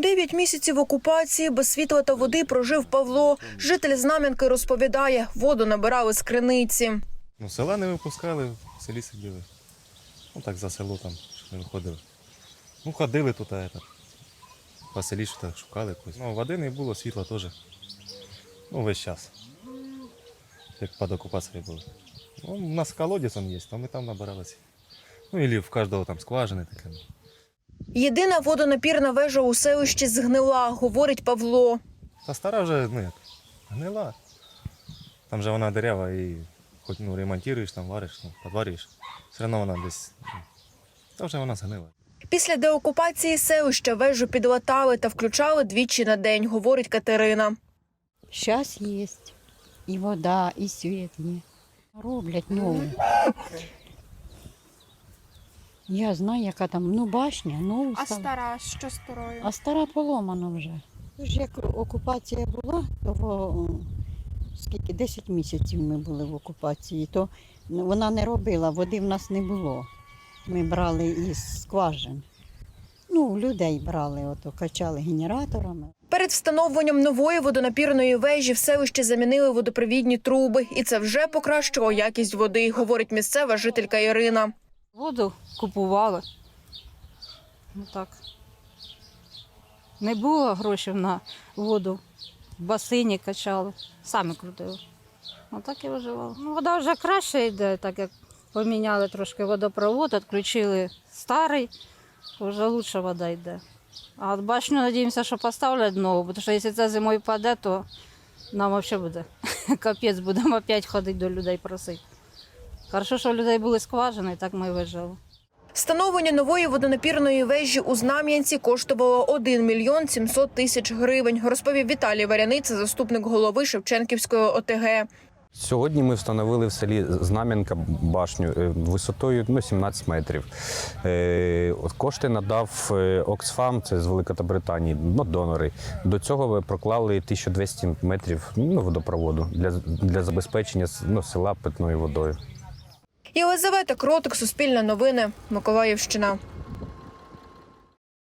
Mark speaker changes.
Speaker 1: Дев'ять місяців окупації без світла та води прожив Павло. Житель Знам'янки розповідає, воду набирали з криниці.
Speaker 2: Ну, села не випускали, в селі сиділи. Ну так за село там не виходили. Ну, ходили тут, этот, по селі що так шукали якось. Ну, води не було, світла теж. Ну, весь час. Як під окупацією були. Ну, у нас колодязь є, то ми там набиралися. Ну, или в кожного там скважини таке.
Speaker 1: Єдина водонапірна вежа у селищі згнила, говорить Павло.
Speaker 2: Та стара вже, ну як, гнила. Там же вона дерева і хоч ну, ремонтуєш, там вариш, ну, подварюєш. Все одно вона десь. Ну, та вже вона згнила.
Speaker 1: Після деокупації селища вежу підлатали та включали двічі на день, говорить Катерина.
Speaker 3: Сейчас есть. І вода, і світ є. Роблять нову. Я знаю, яка там, ну, башня, нову
Speaker 4: А
Speaker 3: стала.
Speaker 4: стара, що старою?
Speaker 3: А стара поломана вже. Тож як окупація була, то скільки 10 місяців ми були в окупації, то вона не робила, води в нас не було. Ми брали із скважин. Ну, людей брали, ото качали генераторами.
Speaker 1: Перед встановленням нової водонапірної вежі в селищі замінили водопровідні труби, і це вже покращило якість води, говорить місцева жителька Ірина.
Speaker 5: Воду купували. Ну так. Не було грошей на воду. В басейні качали, самі крутили. Отак і виживали. Ну, вода вже краще йде, так як поміняли трошки водопровод, відключили старий, вже лучше вода йде. А от башню надіємося, що поставлять нову, тому що якщо це зимою паде, то нам взагалі буде капець, будемо опять ходити до людей просити. Хорошо, що у людей були скважини, і так ми вижили.
Speaker 1: Встановлення нової водонапірної вежі у Знам'янці коштувало 1 мільйон 700 тисяч гривень, розповів Віталій Варяниця, заступник голови Шевченківської ОТГ.
Speaker 6: Сьогодні ми встановили в селі Знам'янка башню е, висотою ну, 17 метрів. Е, Кошти надав е, Оксфам, це з Великобританії, ну, донори. До цього ви проклали 1200 метрів ну, водопроводу для, для забезпечення ну, села питною водою.
Speaker 1: Єлизавета Кротик, Суспільне новини, Миколаївщина.